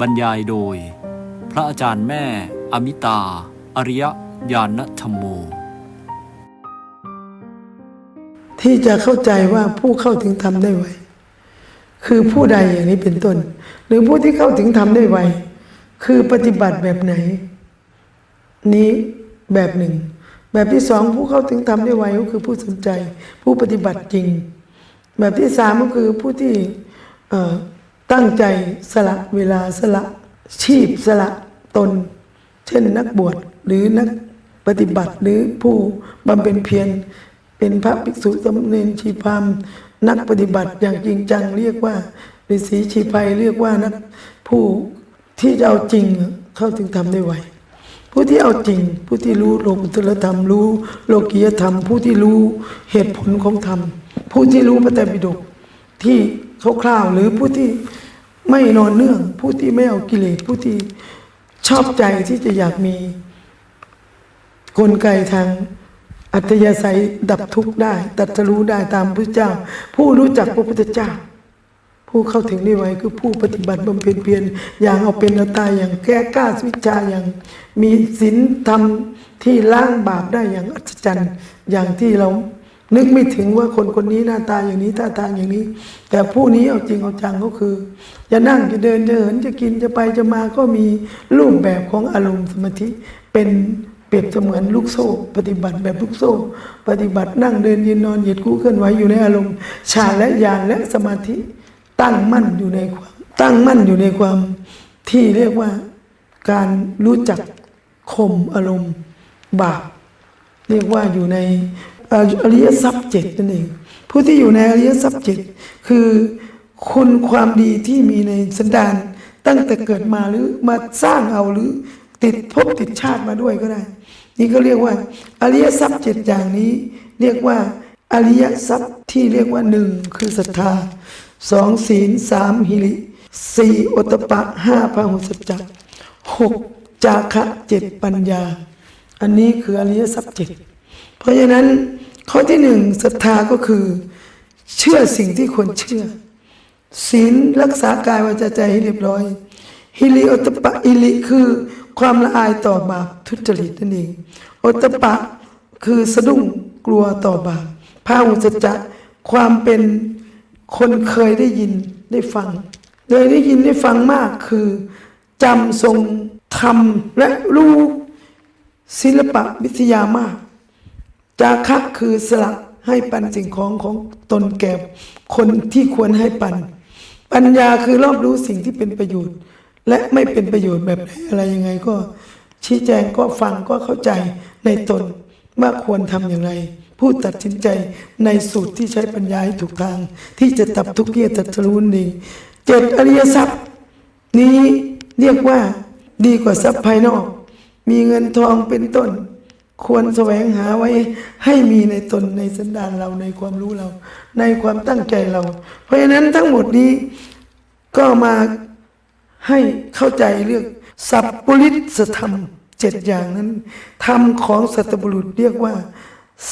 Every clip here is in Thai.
บรรยายโดย พระอาจารย์แม่อมิตา อริยญาณธรรมโม ที่จะเข้าใจว่าผู้เข้าถึงธรรมได้ไวคือผู้ใดอย่างนี้เป็นต้น หรือผู้ที่เข้าถึงธรรมได้ไวคือปฏิบัติแบบไหน นี้แบบหนึ่ง แบบที่สองผู้เข้าถึงธรรมได้ไวก็คือผู้สนใจ ผู้ปฏิบัติจริง แบบที่สามก็คือผู้ที่ ตั้งใจสละเวลาสละชีพสละตน เช่นนักบวชหรือนักปฏิบัติหรือผู้บำเพ็ญเพียรเป็นพระภิกษุสมเณรชีพามนักปฏิบัติอย่างจริงจัง เรียกว่าฤาษีชีภัยเรียกว่านักผู้ที่จะเอาจริงเข้าถึงทำได้ไวผู้ที่เอาจริง ผู้ที่รู้โลกุตรธรรมรู้โลกียธรรม ผู้ที่รู้เหตุผลของธรรม ผู้ที่รู้พระไตรปิฎกที่คร่าวๆหรือผู้ที่ ไม่นอนเนื่อง ผู้ที่ไม่เอากิเลสผู้ที่ชอบใจที่จะอยากมี กลไกทางอัตยาศัยดับทุกข์ได้ตรัสรู้ได้ตามพระเจ้า ผู้รู้จักพระพุทธเจ้า ผู้เข้าถึงได้ไวคือผู้ปฏิบัติบำเพ็ญเพียรอย่างเอาเป็นเอาตายอย่างแก้กล้าวิชาอย่างมีศีลธรรมที่ล้างบาปได้อย่างอัศจรรย์อย่างที่เรา นึกไม่ถึงว่าคนคนนี้หน้าตาอย่างนี้ท่าทางอย่างนี้ แต่ผู้นี้เอาจริงเอาจังก็คือ จะนั่งจะเดินจะเหินจะกินจะไปจะมาก็มีรูปแบบของอารมณ์สมาธิเป็นเปรียบเสมือนลูกโซ่ ปฏิบัติแบบลูกโซ่ ปฏิบัตินั่งเดินยืนนอนเหยียดคู่เคลื่อนไหวอยู่ในอารมณ์ฌานและญาณและสมาธิตั้งมั่นอยู่ในความ ตั้งมั่นอยู่ในความที่เรียกว่าการรู้จักข่มอารมณ์บาปเรียกว่าอยู่ใน อริยทรัพย์เจ็ดนั่นเอง ผู้ที่อยู่ในอริยทรัพย์เจ็ดคือคุณความดีที่มีในสันดานตั้งแต่เกิดมาหรือมาสร้างเอาหรือติดภพติดชาติมาด้วยก็ได้ นี่ก็เรียกว่าอริยทรัพย์เจ็ดอย่างนี้ เรียกว่าอริยทรัพย์ที่เรียกว่าหนึ่งคือศรัทธาสองศีลสามหิริสี่โอตตปะห้าพหุสัจจะหกจาคะเจ็ดปัญญา อันนี้คืออริยทรัพย์เจ็ด เพราะฉะนั้นข้อที่หนึ่งศรัทธาก็คือ เชื่อสิ่งที่ควรเชื่อ ศีลรักษากายวาจาใจให้เรียบร้อย ฮิริโอตตปะอิริคือความละอายต่อบาปทุจริตนั่นเองโอตตปะคือสะดุ้งกลัวต่อบาปพาหุสัจจะความเป็นคนเคยได้ยินได้ฟังเลยได้ยินได้ฟังมากคือจำทรงทำและรู้ศิลปะวิทยามาก จาคะคือสละให้ปันสิ่งของของตนแก่คนที่ควรให้ปัน ปัญญาคือรอบรู้สิ่งที่เป็นประโยชน์ และไม่เป็นประโยชน์แบบไหนอะไรยังไงก็ชี้แจงก็ฟังก็เข้าใจในตนว่าควรทำอย่างไร ผู้ตัดสินใจในสูตรที่ใช้ปัญญาให้ถูกทาง ที่จะตับทุกข์ที่จะตัดรู้นี้เจ็ดอริยทรัพย์ นี้เรียกว่าดีกว่าทรัพย์ภายนอก มีเงินทองเป็นต้น ควรแสวงหาไว้ให้มีในตนในสันดานเราในความรู้เรา ในความตั้งใจเรา เพราะฉะนั้นทั้งหมดนี้ก็มาให้เข้าใจเรื่องสัพปริสธรรมเจ็ดอย่างนั้นธรรมของสัตบุรุษเรียกว่า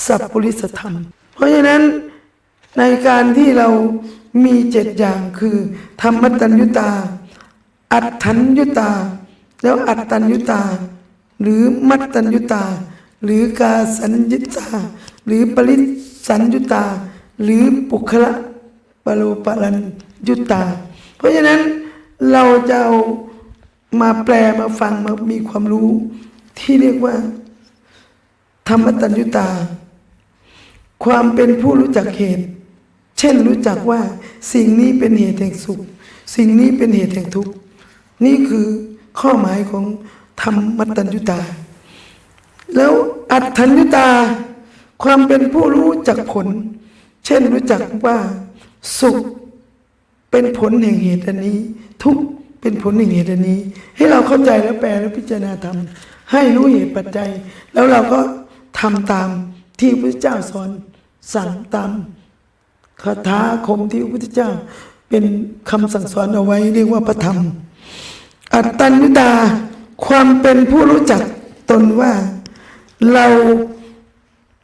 สัพปริสธรรม เพราะฉะนั้นในการที่เรามีเจ็ดอย่างคือ ธรรมตัญญุตา อัตถัญญุตา แล้วอัตตัญญุตา หรือมัตตัญญุตา หรือกาสัญญุตา หรือปริสัญญุตา หรือปุคละปโลปรัญยุตา เพราะฉะนั้นเราจะเอามาแปลมาฟังมามีความรู้ ที่เรียกว่า ธรรมตัญญุตา ความเป็นผู้รู้จักเหตุ เช่นรู้จักว่าสิ่งนี้เป็นเหตุแห่งสุข สิ่งนี้เป็นเหตุแห่งทุกข์นี่คือข้อหมายของธรรมตัญญุตา แล้วอัตถัญญตา ความเป็นผู้รู้จักผล เช่นรู้จักว่าสุขเป็นผลแห่งเหตุอันนี้ ทุกข์เป็นผลแห่งเหตุอันนี้ ให้เราเข้าใจแล้วแปลแล้วพิจารณาทำให้รู้เหตุปัจจัย แล้วเราก็ทำตามที่พระเจ้าสอนสั่งตามคาถาคมที่พระพุทธเจ้า เป็นคำสั่งสอนเอาไว้เรียกว่าพระธรรม อัตตัญญุตาความเป็นผู้รู้จักตนว่า เรา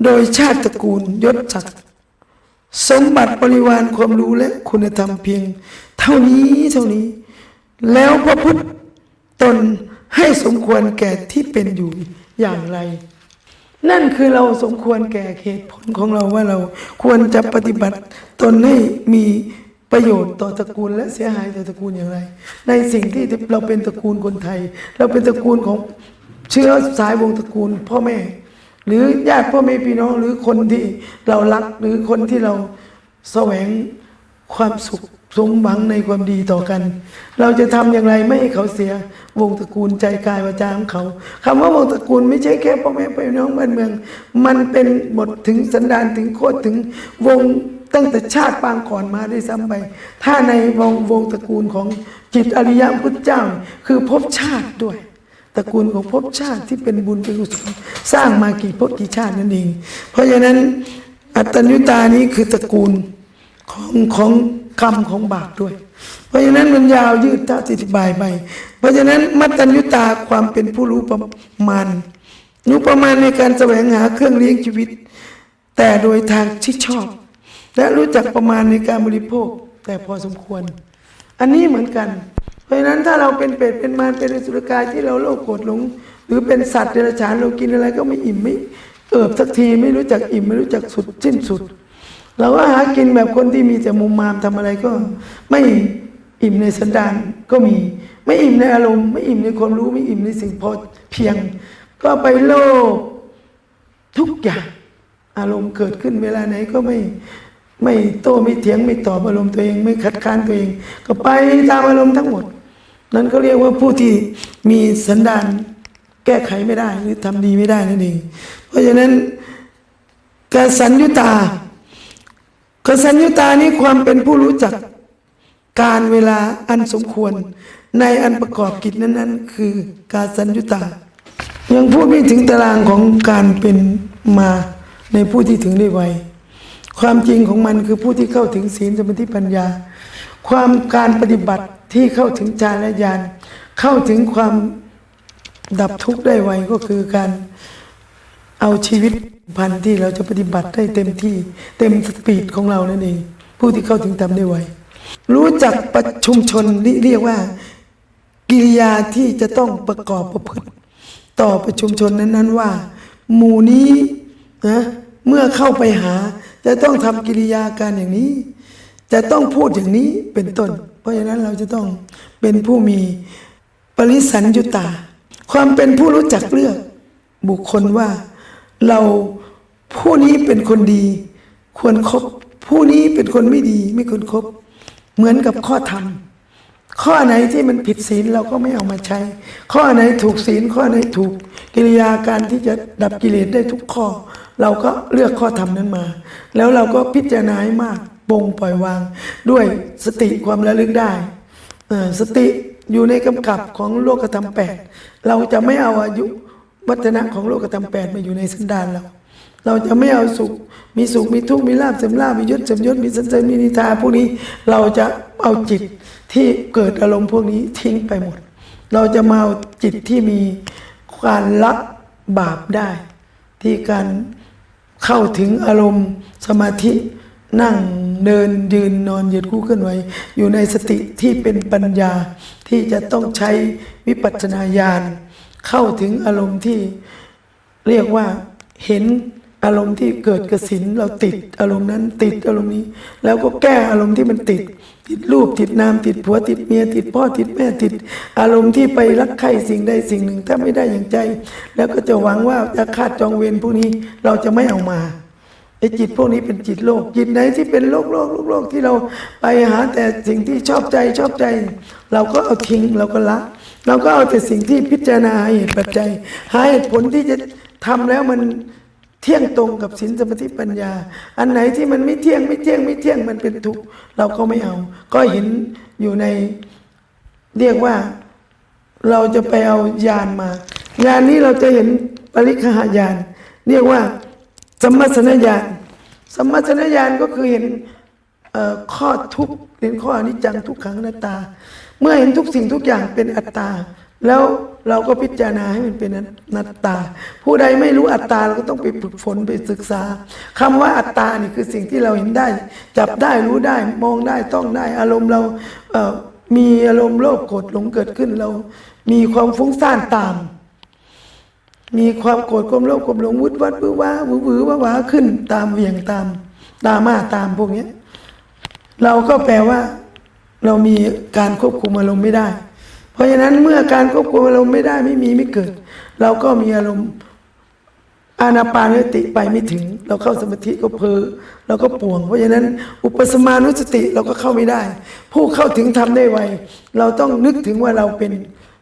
โดยชาติตระกูลยศศักดิ์สมบัติบริวารความรู้และคุณธรรมเพียง เท่านี้เท่านี้ แล้วพระพุทธตนให้สมควรแก่ที่เป็นอยู่อย่างไร นั่นคือเราสมควรแก่เหตุผลของเราว่าเราควรจะปฏิบัติตนให้มีประโยชน์ต่อตระกูลและเสียหายต่อตระกูลอย่างไร ในสิ่งที่เราเป็นตระกูลคนไทย เราเป็นตระกูลของ เชื้อสายวงศ์ตระกูลพ่อแม่ หรือญาติพ่อแม่พี่น้องหรือคนที่เรารักหรือคนที่เราแสวงความสุขสมหวังในความดีต่อกัน เราจะทำอย่างไรไม่ให้เขาเสียวงตระกูลใจกายวาจาของเขาคำว่าวงตระกูลไม่ใช่แค่พ่อแม่พี่น้องบ้านเมือง มันเป็นหมดถึงสันดานถึงโคตรถึงวงตั้งแต่ชาติปางก่อนมาได้ซ้ำไป ถ้าในวงวงตระกูลของจิตอริยพุทธเจ้า คือภพชาติด้วย ตระกูลของภพชาติที่เป็นบุญเป็นกุศลสร้างมากี่ภพกี่ชาตินั่นเอง เพราะฉะนั้นอัตตัญญุตานี้คือตระกูลของของกรรมของบาปด้วย เพราะฉะนั้นมันยาวยืดถ้าอธิบายไป เพราะฉะนั้นมัตตัญญุตาความเป็นผู้รู้ประมาณรู้ประมาณในการแสวงหาเครื่องเลี้ยงชีวิต แต่โดยทางที่ชอบ และรู้จักประมาณในการบริโภค แต่พอสมควร อันนี้เหมือนกัน เพราะฉะนั้นถ้าเราเป็นเป็ดเป็นมารเป็นอสุรกายที่เราโลภโกรธหลง หรือเป็นสัตว์เดรัจฉานเรากินอะไรก็ไม่อิ่มไม่เอิบสักทีไม่รู้จักอิ่มไม่รู้จักสุดสิ้นสุด เราก็หากินแบบคนที่มีแต่มุมมามทำอะไรก็ ไม่อิ่มในสันดานก็มี ไม่อิ่มในอารมณ์ไม่อิ่มในความรู้ไม่อิ่มในสิ่งพอเพียง ก็ไปโลภทุกอย่างอารมณ์เกิดขึ้นเวลาไหนก็ไม่ไม่โต้ไม่เถียงไม่ตอบอารมณ์ตัวเอง ไม่คัดค้านตัวเอง ก็ไปตามอารมณ์ทั้งหมด นั่นเขาเรียกว่าผู้ที่มีสันดานแก้ไขไม่ได้หรือทำดีไม่ได้นั่นเอง เพราะฉะนั้นการสัญญุตากสัญญุตานี้ความเป็นผู้รู้จักการเวลาอันสมควร ในอันประกอบกิจนั้น ๆ คือการสัญญุตา ยังพูดไม่ถึงตารางของการเป็นมาในผู้ที่ถึงได้ไวความจริงของมันคือผู้ที่เข้าถึงศีลสมาธิปัญญา ความการปฏิบัติ ที่เข้าถึงฌานและญาณเข้าถึงความดับทุกข์ได้ไวก็คือการเอาชีวิตพันธ์ที่เราจะปฏิบัติได้เต็มที่เต็มสปีดของเรานั่นเอง ผู้ที่เข้าถึงทำได้ไวรู้จักประชุมชนเรียกว่า กิริยาที่จะต้องประกอบประพฤติต่อประชุมชนนั้นๆว่า หมู่นี้นะเมื่อเข้าไปหา จะต้องทำกิริยาการอย่างนี้ จะต้องพูดอย่างนี้เป็นต้น ราะฉะนั้นเราจะต้องเป็นผู้มีปริสัญญุตา ความเป็นผู้รู้จักเลือกบุคคลว่า เราผู้นี้เป็นคนดี ควรครบผู้นี้เป็นคนไม่ดีไม่ควรครบเหมือนกับข้อธรรมข้อไหนที่มันผิดศีลเราก็ไม่เอามาใช้ ข้อไหนถูกศีลข้อไหนถูกกิริยาการที่จะดับกิเลสได้ทุกข้อ เราก็เลือกข้อธรรมนั้นมา แล้วเราก็พิจารณาให้มาก ปงปล่อยวาง ด้วยสติความระลึกได้สติอยู่ในกำกับของโลกธรรมแปดเราจะไม่เอาอายุวัฒนะของโลกธรรมแปดมาอยู่ในสันดานเรา เราจะไม่เอาสุข มีสุขมีทุกข์มีลาภเสริมลาภมียศเสริมยศมีสันเสริญมีนิทาพวกนี้เราจะเอาจิตที่เกิดอารมณ์พวกนี้ทิ้งไปหมด เราจะมาเอาจิตที่มีการละบาปได้ ที่การเข้าถึงอารมณ์สมาธินั่ง เดินยืนนอนเหยียดคู่เคลื่อนไหวอยู่ในสติที่เป็นปัญญาที่จะต้องใช้วิปัสสนาญาณเข้าถึงอารมณ์ที่เรียกว่าเห็นอารมณ์ที่เกิดกระสินเราติดอารมณ์นั้นติดอารมณ์นี้ แล้วก็แก้อารมณ์ที่มันติด ติดรูปติดนามติดผัวติดเมียติดพ่อติดแม่ติด อารมณ์ที่ไปรักใคร่สิ่งใดสิ่งหนึ่งถ้าไม่ได้อย่างใจ แล้วก็จะหวังว่าจะคาดจองเวรพวกนี้เราจะไม่เอามา ไอ้จิตพวกนี้เป็นจิตโลก จิตไหนที่เป็นโลกโลกโลกโลกที่เราไปหาแต่สิ่งที่ชอบใจชอบใจ เราก็เอาทิ้งเราก็ละเราก็เอาแต่สิ่งที่พิจารณาหาเหตุปัจจัยหาเหตุผลที่จะทำแล้วมันเที่ยงตรงกับศีลสมาธิปัญญา อันไหนที่มันไม่เที่ยงไม่เที่ยงไม่เที่ยงมันเป็นทุกข์เราก็ไม่เอา ก็เห็นอยู่ในเรียกว่าเราจะไปเอายานมา ยานนี้เราจะเห็นปริคหายาน เรียกว่า สัมมาสนญาณสัมมาสนญาณก็คือเห็นข้อทุกเห็นข้ออนิจจังทุกขังนัตตา เมื่อเห็นทุกสิ่งทุกอย่างเป็นอัตตา แล้วเราก็พิจารณาให้มันเป็นนัตตา ผู้ใดไม่รู้อัตตาเราก็ต้องไปฝึกฝนไปศึกษาคำว่าอัตตานี่คือสิ่งที่เราเห็นได้ จับได้รู้ได้มองได้ต้องได้ อารมณ์เรามีอารมณ์โลภโกรธหลงเกิดขึ้นเรา มีความฟุ้งซ่านตาม มีความโกรธความโลภความหลงวุดวัดวื้อว้าหวือหวือว้าวาขึ้น ตามเวียงตาม ตามมาตามพวกนี้เราก็แปลว่า เรามีการควบคุมอารมณ์ไม่ได้ เพราะฉะนั้นเมื่อการควบคุมอารมณ์ไม่ได้ไม่มีไม่เกิด เราก็มีอารมณ์อานาปานสติไปไม่ถึง เราเข้าสมาธิก็เพลอเราก็ป่วง เพราะฉะนั้น อุปสมานุสติเราก็เข้าไม่ได้ ผู้เข้าถึงทำได้ไวเราต้องนึกถึงว่าเราเป็น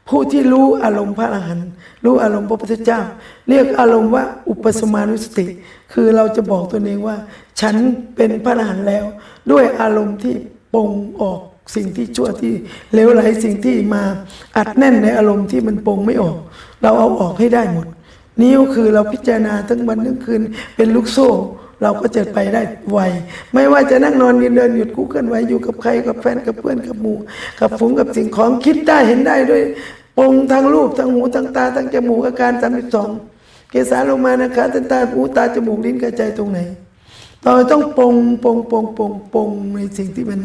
ผู้ที่รู้อารมณ์พระอรหันต์รู้อารมณ์พระพุทธเจ้า เรียกอารมณ์ว่าอุปสมานุสติ คือเราจะบอกตัวเองว่า ฉันเป็นพระอรหันต์แล้ว ด้วยอารมณ์ที่ปรงออกสิ่งที่ชั่วที่เลวไหลสิ่งที่มาอัดแน่นในอารมณ์ที่มันปรงไม่ออก เราเอาออกให้ได้หมดนี่ก็คือเราพิจารณาทั้งวันทั้งคืนเป็นลูกโซ่ เราก็จะไปได้ไว ไม่ว่าจะนั่งนอนยืนเดินหยุดคู่เคลื่อนไหวอยู่กับใครกับแฟนกับเพื่อนกับหมู่ กับฝูงกับสิ่งของคิดได้เห็นได้ด้วยปงทางรูปทางหูทางตาทางจมูกอาการสามสิบสองเกสาลงมานะคะทาตาหูตาจมูกลิ้นกระใจตรงไหนเราต้องปงปงปงปงปงในสิ่งที่มัน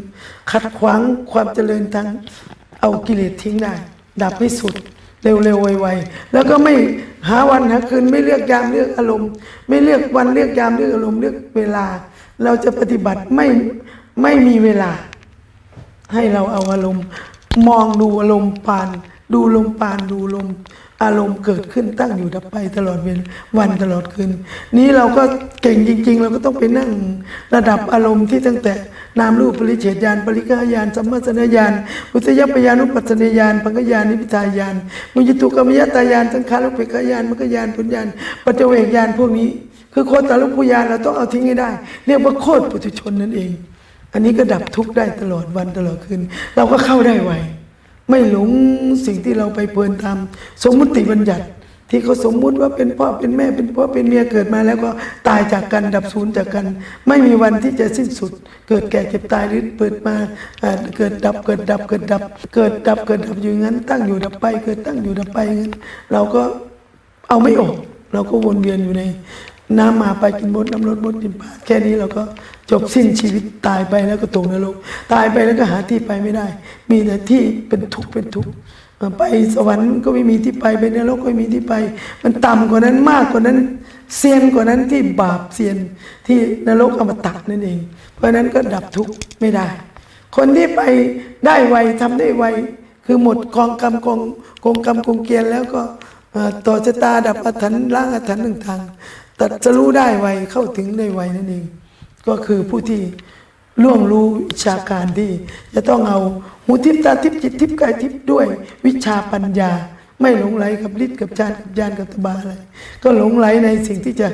ขัดขวางความเจริญทางเอากิเลสทิ้งได้ ดับให้สุดเร็วๆไวๆแล้วก็ไม่ หาวันหาคืนไม่เลือกยามเลือกอารมณ์ ไม่เลือกวันเลือกยามเลือกอารมณ์เลือกเวลา เราจะปฏิบัติไม่ไม่มีเวลา ให้เราเอาอารมณ์ มองดูอารมณ์ปาน ดูลมปานดูลมอารมณ์เกิดขึ้นตั้งอยู่ดับไปตลอดเวลวันตลอดคืน นี้เราก็เก่งจริง ๆ เราก็ต้องไปนั่งระดับอารมณ์ที่ตั้งแต่ นามรูปปริเฉดญาณปริกายานสัมมาสัญญาณอุตยปยานุปัสสนญาณปังกญาณนิพพิทายานมุจตุกรรมยตายานสังขารุปเปกายานมรรคญาณปุญญาณปัจเจเวกญาณพวกนี้ คือโคตรลุพุญาณเราต้องเอาทิ้งให้ได้ เรียกว่าโคตรปุถุชนนั่นเอง อันนี้ก็ดับทุกข์ได้ตลอดวันตลอดคืน เราก็เข้าได้ไวไม่หลงสิ่งที่เราไปเพลินตามสมมติบัญญัติ ที่เขาสมมุติว่าเป็นพ่อเป็นแม่เป็นพ่อเป็นเมียเกิดมาแล้วก็ตายจากกันดับสูญจากกัน ไม่มีวันที่จะสิ้นสุด เกิดแก่เจ็บตายหรือเปิดมาเกิดดับเกิดดับเกิดดับ เกิดดับเกิดดับอยู่งั้น ตั้งอยู่ดับไป เกิดตั้งอยู่ดับไปอย่างนั้น เราก็เอาไม่ออก เราก็วนเวียนอยู่ในน้ำมาไปกินมดน้ำลดมดกินปลาแค่นี้เราก็จบสิ้นชีวิตตายไปแล้วก็ตกนรกตายไปแล้วก็หาที่ไปไม่ได้ มีแต่ที่เป็นทุกข์เป็นทุกข์ ไปสวรรค์ก็ไม่มีที่ไปไปนรกก็ไม่มีที่ไป มันต่ำกว่านั้นมากกว่านั้นเซียนกว่านั้นที่บาปเซียนที่นรกอมตะนั่นเอง เพราะนั้นก็ดับทุกข์ไม่ได้ คนที่ไปได้ไวทำได้ไวคือหมดกองกรรมกองกองกรรมกองเกียรแล้วก็ต่อชะตาดับอาถรรพ์ล้างอาถรรพ์ต่างๆตัดจะรู้ได้ไวเข้าถึงได้ไวนั่นเอง ก็คือผู้ที่ ล่วงรู้วิชาการที่ จะต้องเอาหูทิพตาทิพจิตทิพกายทิพด้วย วิชาปัญญา ไม่หลงไหลกับฤทธิ์กับฌานกับญาณกับตบาอะไร ก็หลงไหลในสิ่งที่จะ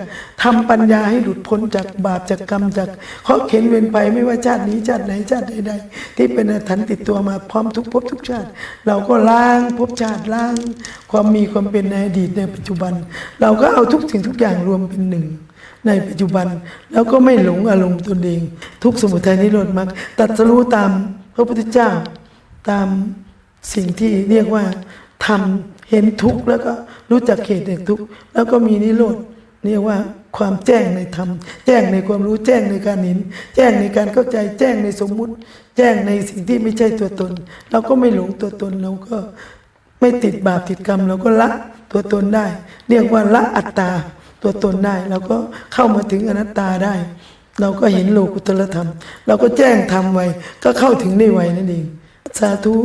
ทำปัญญาให้หลุดพ้นจากบาปจากกรรมจากข้อเข็นเวรไปไม่ว่าชาตินี้ชาติไหนชาติใดๆที่เป็นอาถรรพ์ติดตัวมาพร้อมทุกภพทุกชาติ เราก็ล้างภพชาติล้าง ความมีความเป็นในอดีตในปัจจุบัน เราก็เอาทุกสิ่งทุกอย่างรวมเป็นหนึ่ง ในปัจจุบัน แล้วก็ไม่หลงอารมณ์ตนเอง ทุกสมุทัยนิโรธมรรคตัดสู้ตามพระพุทธเจ้า ตามสิ่งที่เรียกว่าทำเห็นทุกข์แล้วก็รู้จักเหตุแห่งทุกข์แล้วก็มีนิโรธเรียกว่าความแจ้งในธรรม แจ้งในความรู้แจ้งในการเห็น แจ้งในการเข้าใจแจ้งในสมมุติ แจ้งในสิ่งที่ไม่ใช่ตัวตน เราก็ไม่หลงตัวตนเราก็ไม่ติดบาปติดกรรม เราก็ละตัวตนได้ เรียกว่าละอัตตา ตัวตนได้เราก็เข้ามาถึงอนัตตาได้ เราก็เห็นโลกุตตรธรรม เราก็แจ้งธรรมไว้ก็เข้าถึงได้ไวนั่นเองสาธุ